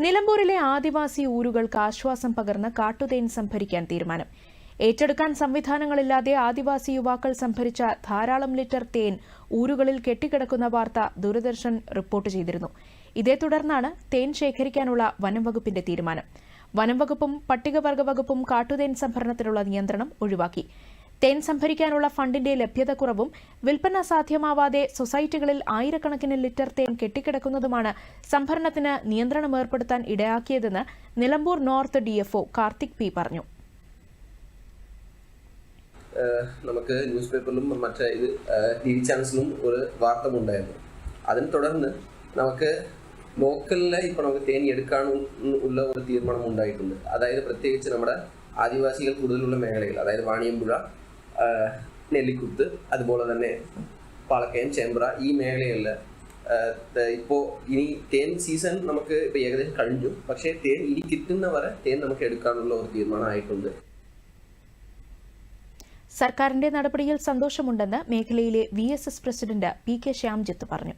നിലമ്പൂരിലെ ആദിവാസി ഊരുകൾക്ക് ആശ്വാസം പകർന്ന് കാട്ടുതേൻ സംഭരിക്കാൻ തീരുമാനം. ഏറ്റെടുക്കാൻ സംവിധാനങ്ങളില്ലാതെ ആദിവാസി യുവാക്കൾ സംഭരിച്ച ധാരാളം ലിറ്റർ തേൻ ഊരുകളിൽ കെട്ടിക്കിടക്കുന്ന വാർത്ത ദൂരദർശൻ റിപ്പോർട്ട് ചെയ്തിരുന്നു. ഇതേ തുടർന്നാണ് തേൻ ശേഖരിക്കാനുള്ള വനംവകുപ്പിന്റെ തീരുമാനം. വനംവകുപ്പും പട്ടികവർഗ വകുപ്പും കാട്ടുതേൻ സംഭരണത്തിനുള്ള നിയന്ത്രണം ഒഴിവാക്കി. തേൻ സംഭരിക്കാനുള്ള ഫണ്ടിന്റെ ലഭ്യതക്കുറവും വിൽപ്പന സാധ്യമാവാതെ സൊസൈറ്റികളിൽ ആയിരക്കണക്കിന് ലിറ്റർ തേൻ കെട്ടിക്കിടക്കുന്നതുമാണ് സംഭരണത്തിന് നിയന്ത്രണം ഏർപ്പെടുത്താൻ ഇടയാക്കിയതെന്ന് Nilambur north DFO Karthik P പറഞ്ഞു. നമുക്ക് ന്യൂസ് പേപ്പറിലും മറ്റേ ഇത് ടി വി ചാനൽസിലും ഒരു വാർത്ത ഉണ്ടായിരുന്നു. അതിനെ തുടർന്ന് നമുക്ക് ലോക്കലിലെ ഇപ്പോൾ നമുക്ക് തേനി എടുക്കാനുള്ള ഒരു തീരുമാനം ഉണ്ടായിട്ടുണ്ട്. അതായത് പ്രത്യേകിച്ച് നമ്മുടെ ആദിവാസികൾ കൂടുതലുള്ള മേഖലകൾ അതായത് വാണിയമ്പുഴ നെല്ലിക്കുത്ത് അതുപോലെ തന്നെ പാളക്കയം ചേമ്പ്ര ഈ മേഖലകളിൽ ഇപ്പോൾ ഇനി തേൻ സീസൺ നമുക്ക് ഇപ്പോൾ ഏകദേശം കഴിഞ്ഞു. പക്ഷേ തേൻ ഇനി കിട്ടുന്നവരെ തേൻ നമുക്ക് എടുക്കാനുള്ള ഒരു തീരുമാനമായിട്ടുണ്ട്. സർക്കാരിന്റെ നടപടിയിൽ സന്തോഷമുണ്ടെന്ന് മേഖലയിലെ V S S president P K Shyamjith പറഞ്ഞു.